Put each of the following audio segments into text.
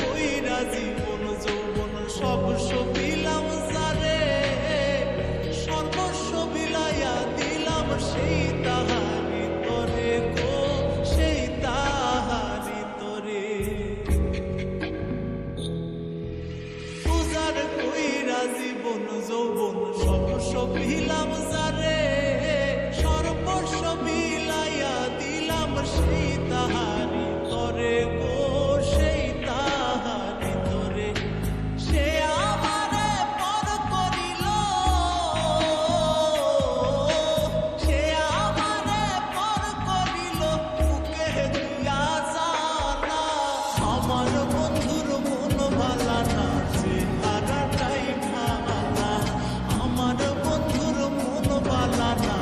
কইরা জীবন যৌবন সব সবিলাম সারে সর্বস্ব বিলাইয়া দিলাম সেই falla nada.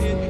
shit.